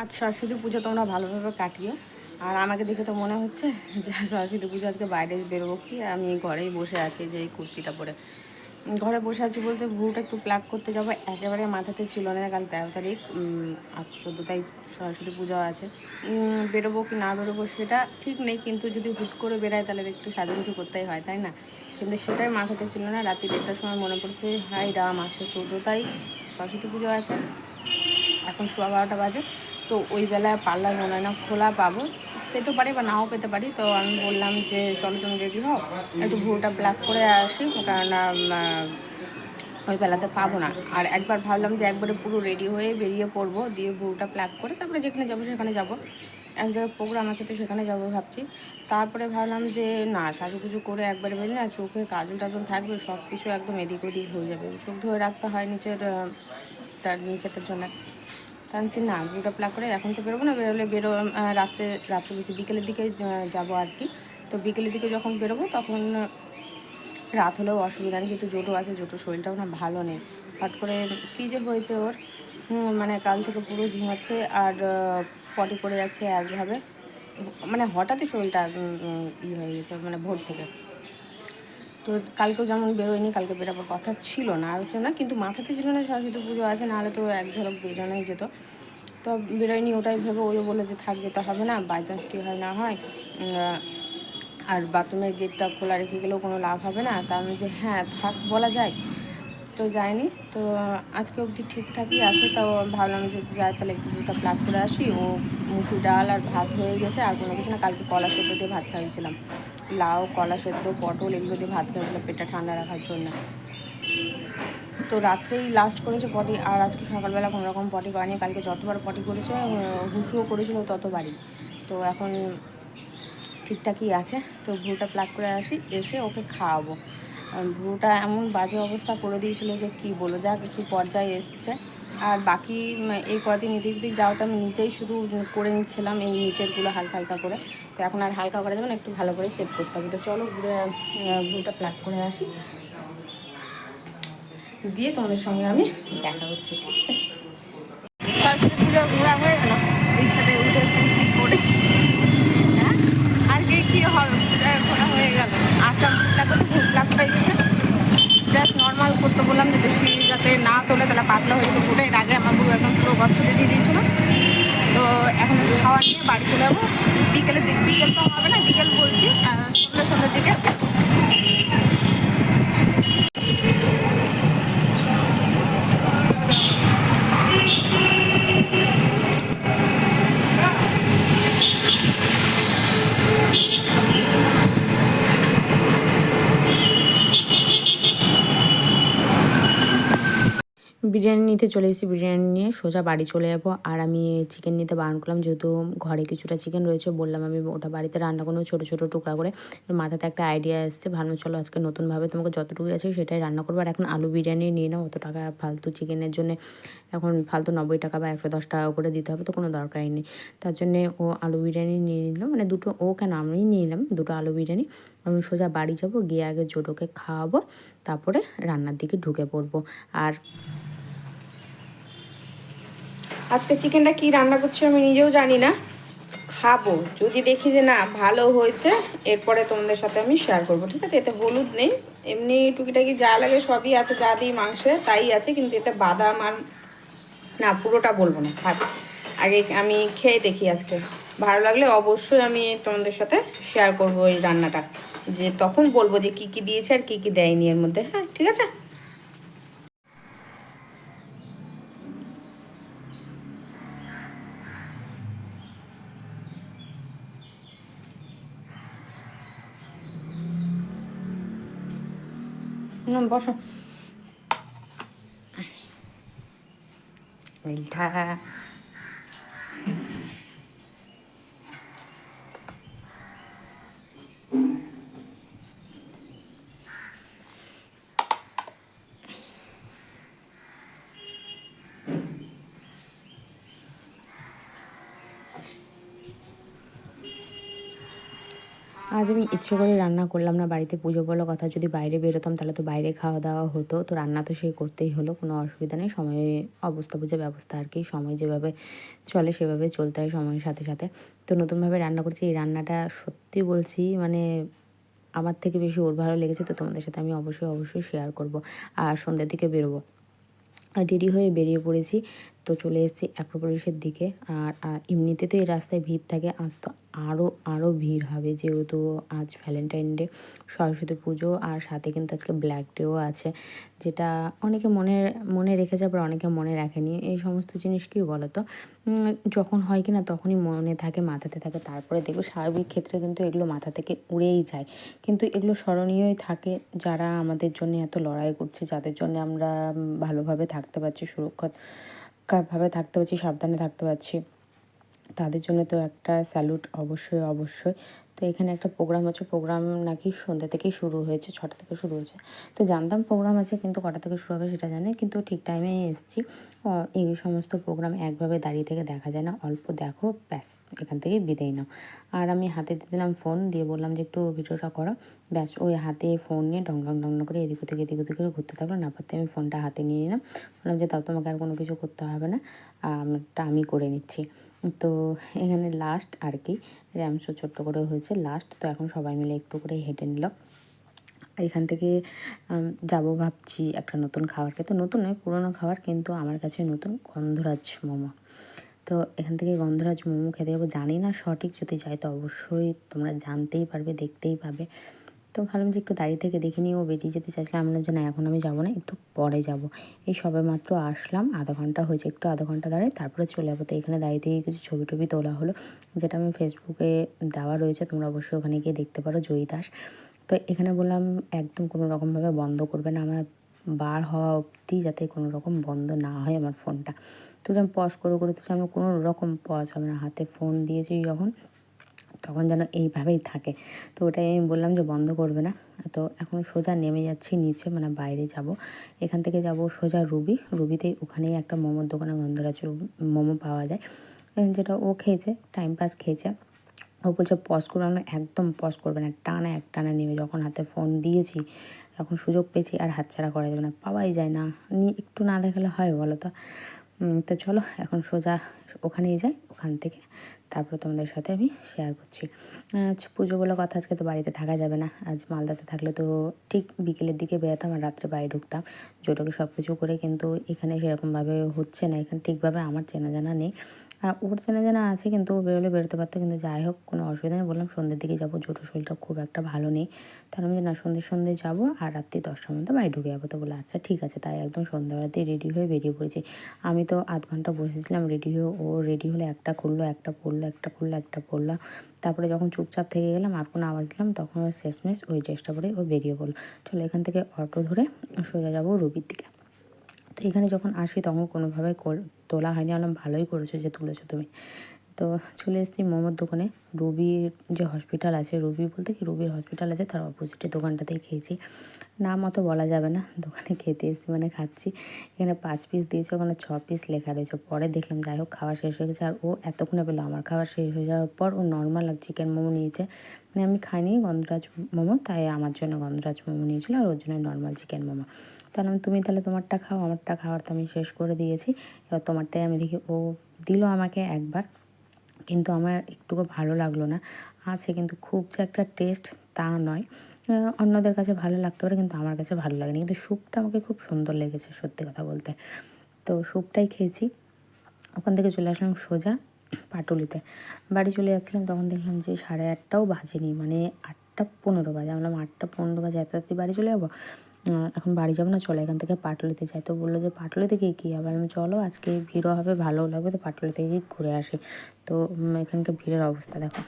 আজ সরস্বতী পুজো তোমরা ভালোভাবে কাটিও। আর আমাকে দেখে তো মনে হচ্ছে যে সরস্বতী পুজো আজকে বাইরে বেরোবো কি? আমি ঘরেই বসে আছি যে এই কুর্তিটা পরে। ঘরে বসে আছি বলতে ভুরুটা একটু প্লাগ করতে যাব। একেবারে মাথাতে ছিল না কাল তেরো তারিখ। আজ চোদ্দ তারিখ সরস্বতী পুজো আছে। বেরোবো কি না বেরোবো সেটা ঠিক নেই। কিন্তু যদি হুট করে বেরায় তাহলে একটু সাজুগুজু করতেই হয়, তাই না? কিন্তু সেটাই মাথাতে ছিল না। রাত্রি দেড়টার সময় মনে পড়ছে হাই রাম আজকে চোদ্দ তারিখ সরস্বতী পুজো আছে। এখন সোয়া বারোটা বাজে। তো ওই বেলায় পার্লার মনে না খোলা পাবো। পেতে পারি বা নাও পেতে পারি। তো আমি বললাম যে, চলো তুমি রেডি হও। একটু ভুরুটা ব্ল্যাক করে আসি, কারণ ওই বেলাতে পাবো না। আর একবার ভাবলাম যে, একবারে পুরো রেডি হয়ে বেরিয়ে পড়ব, দিয়ে ভুরুটা প্ল্যাক করে তারপরে যেখানে যাব সেখানে যাব। এক জায়গায় প্রোগ্রাম আছে তো সেখানে যাব ভাবছি। তারপরে ভাবলাম যে, না সাজু সাজুগুজু করে একবারে বেরিয়ে না, চোখে কাজল টাজল থাকবে সব কিছু একদম এদিক ওদিক হয়ে যাবে। চোখ ধরে রাখতে হয় নিচের তার নিচেরটার জন্য। আমি বলছি, না প্লাক করে এখন তো বেরোবো না বেরোলে বেরো রাত্রে রাত্রে বেশি বিকেলের দিকে যাব আর কি। তো বিকেলের দিকে যখন বেরোবো তখন রাত হলেও অসুবিধা নেই যেহেতু জোটো আছে জোটো শরীরটাও না ভালো নেই। হট করে কী যে হয়েছে ওর মানে কাল থেকে পুরো ঝিমাচ্ছে আর পটি পড়ে যাচ্ছে একভাবে। মানে হঠাৎই শরীরটা ই হয়ে গেছে মানে ভোর থেকে। তো কালকেও যেমন বেরোয়নি, কালকে বেরোবার কথা ছিল না, আর হচ্ছে না, কিন্তু মাথাতে ছিল না সরস্বতী পুজো আছে, নাহলে তো এক ঝলক বেরোনোই যেত। তো বেরোয়নি ওটাই ভেবে ওইও বলল যে থাক, যেতে হবে না বাই চান্স কী হয় না হয় আর বাথরুমের গেটটা খোলা রেখে গেলেও কোনো লাভ হবে না তা আমি যে হ্যাঁ থাক বলা যায়। তো যায়নি, তো আজকে অবধি ঠিকঠাকই আছে, তো ভাবলাম যে যাই তাহলে একটু দুটো করে আসি, ও, মুসুর ডাল আর ভাত হয়ে গেছে, আর কোনো কিছু না, কালকে কলা সেদ্ধ দিয়ে ভাত খাইয়েছিলাম। লাউ, কলা সেদ্ধ, পটল, এগুলো দিয়ে ভাত খাইয়েছিলাম পেটটা ঠান্ডা রাখার জন্য। তো রাত্রেই লাস্ট করেছে পটি আর আজকে সকালবেলা কোনো রকম পটি করেনি কালকে যতবার পটি করেছে হুসুও করেছিল ততবারই। তো এখন ঠিকঠাকই আছে, তো ভুরুটা প্লাক করে আসি, এসে ওকে খাওয়াবো। ভুরুটা এমন বাজে অবস্থা করে দিয়েছিল যে কি বলো, যাক একটু পর্যায়ে এসছে। আর বাকি এই কদিন এদিক ওদিক যাওয়াটা আমি নিজেই শুধু করে নিচ্ছিলাম এই নিচেরগুলো হালকা হালকা করে। তো এখন আর হালকা করা যাবে না, একটু ভালো করে সেভ করতে হবে। তো চলো, ঘুরে ভুরুটা প্লাক করে আসি। দিয়ে তোমাদের সঙ্গে আমি দেখা হচ্ছে, ঠিক আছে? ঘোরা হয়ে গেল রিক্সাতে উঠে কুর্তি পরে হ্যাঁ আর কি কি হবে পূজা ঘোরা হয়ে গেল আসলাম টুকটাক করে ভুল প্লাক হয়ে গেছে জাস্ট নর্মাল করতে বললাম যে বেশি যাতে না তোলে তাহলে পাতলা হয়ে যেত পুরো এর আগে আমার পুরো একদম পুরো গচ্ছতে দিয়ে দিয়েছিল তো এখন একটু খাওয়ার নিয়ে বাড়ি চলে যাব। বিকেলের দিক বিকেল তো হবে না বিকেল বলছি। সন্ধ্যে সন্ধ্যের দিকে নিতে চলে এসেছি বিরিয়ানি নিয়ে, সোজা বাড়ি চলে যাব। আর আমি চিকেন নিতে বারণ করলাম, যেহেতু ঘরে কিছুটা চিকেন রয়েছে, বললাম আমি ওটা বাড়িতে রান্না করব, ছোটো ছোটো টুকরা করে। মাথাতে একটা আইডিয়া এসছে ভালো চলো আজকে নতুনভাবে তোমাকে যতটুকু আছে সেটাই রান্না করব। আর এখন আলু বিরিয়ানি নিয়ে নাও, অত টাকা ফালতু চিকেনের জন্য এখন ফালতু নব্বই টাকা বা একশো দশ টাকা করে দিতে হবে, তো কোনো দরকারই নেই। তার জন্যে ও আলু বিরিয়ানি নিয়ে নিলাম মানে দুটো, ও কেন আমি নিয়ে নিলাম দুটো আলু বিরিয়ানি। আমি সোজা বাড়ি যাব, গিয়ে আগে জোটোকে খাওয়াবো, তারপরে রান্নার দিকে ঢুকে পড়ব। আর আজকে চিকেনটা কি রান্না করছি আমি নিজেও জানি না। খাব। যদি দেখি যে না, ভালো হয়েছে, এরপরে তোমাদের সাথে আমি শেয়ার করব, ঠিক আছে? এতে হলুদ নেই। এমনি টুকিটাকি যা লাগে সবই আছে, যা দিই মাংসে, তাই আছে, কিন্তু এতে বাদাম আর না, পুরোটা বলব না, থাক। আগে আমি খেয়ে দেখি আজকে। ভালো লাগলে অবশ্যই আমি তোমাদের সাথে শেয়ার করব এই রান্নাটা। যে তখন বলব যে কি কি দিয়েছে আর কি কি দেয়নি এর মধ্যে হ্যাঁ ঠিক আছে? বসো মিঠা আজ আমি ইচ্ছে করে রান্না করলাম না, বাড়িতে পুজো বলো কথা যদি বাইরে বেরোতাম তাহলে তো বাইরে খাওয়া দাওয়া হতো। তো রান্না তো সেই করতেই হলো, কোনো অসুবিধা নেই, সময়ে অবস্থা বুঝে ব্যবস্থা আর কি, সময় যেভাবে চলে সেভাবে চলতে হয় সময়ের সাথে সাথে। তো নতুনভাবে রান্না করছি, এই রান্নাটা সত্যি বলছি মানে আমার থেকে বেশি ওর ভালো লেগেছে, তো তোমাদের সাথে আমি অবশ্যই অবশ্যই শেয়ার করব আর সন্ধ্যের দিকে বেরোবো। আর রেডি হয়ে বেরিয়ে পড়েছি তো চলে এসেছি অ্যাক্রোপলিসের দিকে। আর এমনিতে তো এই রাস্তায় ভিড় থাকে, আজ তো আরও আরও ভিড় হবে যেহেতু আজ ভ্যালেন্টাইন ডে সরস্বতী পুজো আর সাথে কিন্তু আজকে ব্ল্যাক ডেও আছে, যেটা অনেকে মনে মনে রেখেছে আবার অনেকে মনে রাখেনি। এই সমস্ত জিনিস কী বলো তো যখন হয় কি না তখনই মনে থাকে, মাথাতে থাকে, তারপরে দেখবে স্বাভাবিক ক্ষেত্রে কিন্তু এগুলো মাথা থেকে উড়েই যায়। কিন্তু এগুলো স্মরণীয়ই থাকে যারা আমাদের জন্য এত লড়াই করছে, যাদের জন্য আমরা ভালোভাবে থাকতে পারছি সুরক্ষিতভাবে থাকতে পারছি সাবধানে থাকতে পারছি। তাদের জন্য তো একটা স্যালুট অবশ্যই অবশ্যই। তো এখানে একটা প্রোগ্রাম হচ্ছে প্রোগ্রাম নাকি সন্ধ্যা থেকেই শুরু হয়েছে, ছটা থেকে শুরু হয়েছে। তো জানতাম প্রোগ্রাম আছে, কিন্তু কটা থেকে শুরু হবে সেটা জানি, কিন্তু ঠিক টাইমে এসেছি। এই সমস্ত প্রোগ্রাম একভাবে দাঁড়িয়ে থেকে দেখা যায় না, অল্প দেখো, ব্যাস, এখান থেকেই বিদায় নাও। আর আমি হাতে দিয়ে দিলাম ফোন দিয়ে বললাম যে একটু ভিডিওটা করো। ব্যাস, ওই হাতে ফোন নিয়ে ডং ডং করে এদিক ওদিক এদিক ওদিক করে ঘুরতে থাকল। না পারতে আমি ফোনটা হাতে নিয়ে নিলাম। বললাম যে তাও তোমাকে আর কোনো কিছু করতে হবে না। আমটা আমি করে নিচ্ছি। তো এখানে লাস্ট আর কি, র্যাম শো ছোট্ট করে হয়েছে। লাস্ট তো এখন সবাই মিলে একটু করে হেঁটে নিল। এখান থেকে যাব ভাবছি একটা নতুন খাবার খেতে। নতুন নয়, পুরোনো খাবার, কিন্তু আমার কাছে নতুন গন্ধরাজ মোমো। তো এখান থেকে গন্ধরাজ মোমো খেতে যাব। জানি না সঠিক, যদি যাই তো অবশ্যই তোমরা জানতেই পারবে, দেখতেই পাবে। তো ভাবলাম যে একটু দাঁড়িয়ে থেকে দেখে নিয়ে ও বেরিয়ে যেতে চাইছিলাম আমি যে না এখন আমি যাব না, একটু পরে যাব। এই সবে মাত্র আসলাম, আধা ঘণ্টা হয়েছে, একটু আধা ঘণ্টা দাঁড়াই তারপরে চলে যাব। তো এখানে দাঁড়িয়ে থেকে কিছু ছবি টবি তোলা হলো, যেটা আমি ফেসবুকে দেওয়া রয়েছে, তোমরা অবশ্যই ওখানে গিয়ে দেখতে পারো, জয়ী দাস। তো এখানে বললাম, একদম কোনো রকমভাবে বন্ধ করবে না, আমার বার হওয়া অবধি যাতে কোনো রকম বন্ধ না হয় আমার ফোনটা। তো যখন পজ করে করে তো আমার কোনো রকম পজ হবে না। হাতে ফোন দিয়েছি যখন তখন যেন এইভাবেই থাকে। তো ওটাই আমি বললাম যে বন্ধ করবে না। তো এখন সোজা নেমে যাচ্ছি নিচে মানে বাইরে যাব। এখান থেকে যাব সোজা রুবি। রুবিতেই ওখানেই একটা মোমোর দোকানে গন্ধরাজ মোমো পাওয়া যায়। যেটা ও খেয়েছে টাইম পাস খেয়েছে। ও বলছে, পজ করানো একদম পজ করবে না। টানা এক টানা নেবে যখন হাতে ফোন দিয়েছি যখন সুযোগ পেয়েছি, আর হাতছাড়া করা যাবে না। পাওয়াই যায় না। নি, একটু না দেখালে হয় বলো তো? তো চলো, এখন সোজা ওখানেই যাই। ওখান থেকে তারপরে তোমাদের সাথে আমি শেয়ার করছি। পুজো বলে কথা আজকে তো বাড়িতে থাকা যাবে না। আজ মালদাতে থাকলে তো ঠিক বিকেলের দিকে বেরোতাম আর রাত্রে বাড়ি ঢুকতাম। জোটকে সব কিছু করে কিন্তু এখানে সেরকমভাবে হচ্ছে না। এখানে ঠিকভাবে আমার চেনা জানা নেই ওর চেনা জানা আছে কিন্তু ও বেরোলে বেরোতে পারতো কিন্তু যাই হোক, কোনো অসুবিধা নেই। বললাম সন্ধ্যের দিকে যাব। জোটো শরীরটা খুব একটা ভালো নেই। তাহলে আমি না, সন্ধ্যে সন্ধ্যে যাব আর রাত্রি দশটার মধ্যে বাড়ি ঢুকে যাব। তো বলে আচ্ছা ঠিক আছে। তাই একদম সন্ধ্যাবেলাতেই রেডি হয়ে বেরিয়ে পড়েছি। আমি তো আধ ঘণ্টা বসেছিলাম। রেডি হয়ে ও রেডি হলে। একটা খুললো, একটা পড়ল। একটা পড়ল একটা পড়ল। তারপরে যখন চুপচাপ থেকে গেলাম, আর কোনো আওয়াজ দিলাম, তখন শেষমেশ ওই ড্রেসটা পরে ও বেরিয়ে পড়ল। চলো এখান থেকে অটো ধরে সোজা যাব রুবির দিকে। তো এখানে যখন আসি, তখন কোনোভাবে তোলা হয়নি। বললাম, ভালোই করেছ যে তুলেছো তুমি। তো চলে এসেছি মোমোর দোকানে। রুবির যে হসপিটাল আছে, রুবি বলতে কি? রুবির হসপিটাল আছে, তার অপোজিটে দোকানটাতেই খেয়েছি। নাম অত বলা যাবে না, দোকানে খেতে এসেছি মানে খাচ্ছি। এখানে পাঁচ পিস দিয়েছে, ওখানে ছ পিস লেখা রয়েছে। পরে দেখলাম, যাই হোক, খাওয়া শেষ হয়ে গেছে। আর ও এতক্ষণে পেল, আমার খাওয়া শেষ হয়ে যাওয়ার পর ও নর্মাল চিকেন মোমো নিয়েছে। মানে আমি খাইনি গন্ধরাজ মোমো, তাই আমার জন্য গন্ধরাজ মোমো নিয়েছিল আর ওর জন্য নর্মাল চিকেন মোমো। তাহলে আমি তুমি তাহলে তোমারটা খাও, আমারটা খাওয়ার তো আমি শেষ করে দিয়েছি। এবার তোমারটাই আমি দেখি। ও দিল আমাকে একবার। কিন্তু আমার একটুকু ভালো লাগল না। আছে কিন্তু খুব যে একটা টেস্ট তা নয়। অন্যদের কাছে ভালো লাগতে পারে কিন্তু আমার কাছে ভালো লাগেনি। কিন্তু স্যুপটা আমাকে খুব সুন্দর লেগেছে সত্যি কথা বলতে। তো স্যুপটাই খেয়েছি। ওখান থেকে চলে আসলাম সোজা পাটুলিতে। বাড়ি চলে যাচ্ছিলাম তখন দেখলাম যে সাড়ে আটটাও বাজেনি। মানে আটটা পনেরো বাজে। আমি আটটা পনেরো বাজে এত বাড়ি চলে যাব? এখন বাড়ি যাব না, চলো এখান থেকে পাটলিতে যাই। তো বলল যে পাটলি থেকে কী হবে? আমি চলো, আজকে ভিড়ও হবে, ভালোও লাগবে। তো পাটলি থেকে ঘুরে আসি। তো এখানকার ভিড়ের অবস্থা দেখো।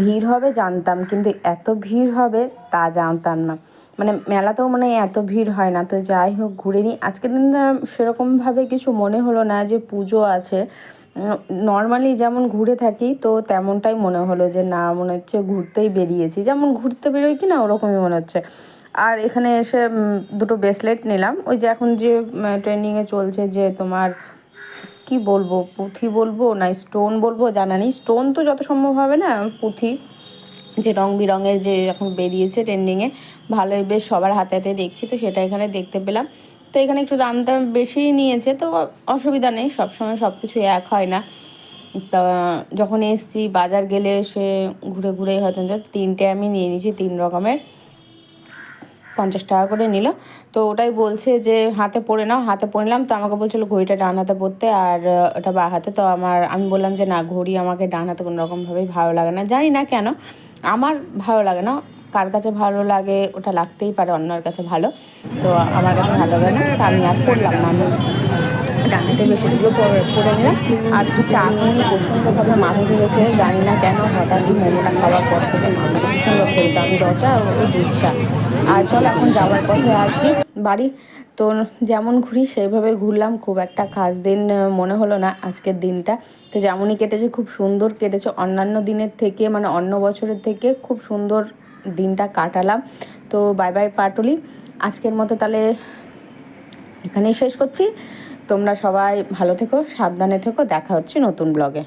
ভিড় হবে জানতাম, কিন্তু এত ভিড় হবে তা জানতাম না। মানে মেলাতেও মানে এত ভিড় হয় না। তো যাই হোক, ঘুরে নিই। আজকের দিন সেরকমভাবে কিছু মনে হলো না যে পুজো আছে। নর্মালি যেমন ঘুরে থাকি, তো তেমনটাই মনে হলো যে না, মনে হচ্ছে ঘুরতেই বেরিয়েছি। যেমন ঘুরতে বেরোই কি না ওরকমই মনে হচ্ছে। আর এখানে এসে দুটো ব্রেসলেট নিলাম। ওই যে এখন যে ট্রেন্ডিংয়ে চলছে যে তোমার কি বলব? পুঁথি বলব না স্টোন বলব জানা নেই। স্টোন তো যত সম্ভব হবে না, পুঁথি, যে রং বিরঙের যে এখন বেরিয়েছে ট্রেন্ডিংয়ে ভালোই বেশ সবার হাতে হাতে দেখছি, তো সেটা এখানে দেখতে পেলাম। তো এখানে একটু দাম দাম বেশি নিয়েছে, তো অসুবিধা নেই, সবসময় সব কিছু এক হয় না। তা যখন এসছি, বাজার গেলে সে ঘুরে ঘুরে হয়তো তিনটে আমি নিয়ে নিয়েছি, তিন রকমের। পঞ্চাশ টাকা করে নিল। তো ওটাই বলছে যে, হাতে পরে নাও, হাতে পরে নিলাম। তো আমাকে বলছিলো, ঘড়িটা ডান হাতে পরতে আর ওটা বা হাতে। তো আমার, আমি বললাম যে, না, ঘড়ি আমাকে ডান হাতে কোনো রকমভাবেই ভালো লাগে না। জানি না কেন, আমার ভালো লাগে না। কার কাছে ভালো লাগে, ওটা লাগতেই পারে অন্যের কাছে ভালো। তো আমার কাছে ভালো লাগে না। তো আমি আর পড়লাম না। আমি বেশিগুলো পরে নিলাম। আর চা খেয়ে প্রচণ্ডভাবে মাছ ধরেছে জানি না কেন হঠাৎই মোমোটা খাওয়ার পর থেকে মাথা আমি রচা ওই দুধ চা। আর চল এখন যাওয়ার পথে আসি বাড়ি। তো যেমন ঘুরি, সেইভাবে ঘুরলাম। খুব একটা খাস দিন মনে হলো না আজকের দিনটা। তো যেমনই কেটেছে, খুব সুন্দর কেটেছে। অন্যান্য দিনের থেকে মানে অন্য বছরের থেকে খুব সুন্দর দিনটা কাটালাম। তো বাই বাই, পাটুলি। আজকের মতো তাহলে এখানেই শেষ করছি। তোমরা সবাই ভালো থেকো সাবধানে থেকো দেখা হচ্ছে নতুন ব্লগে।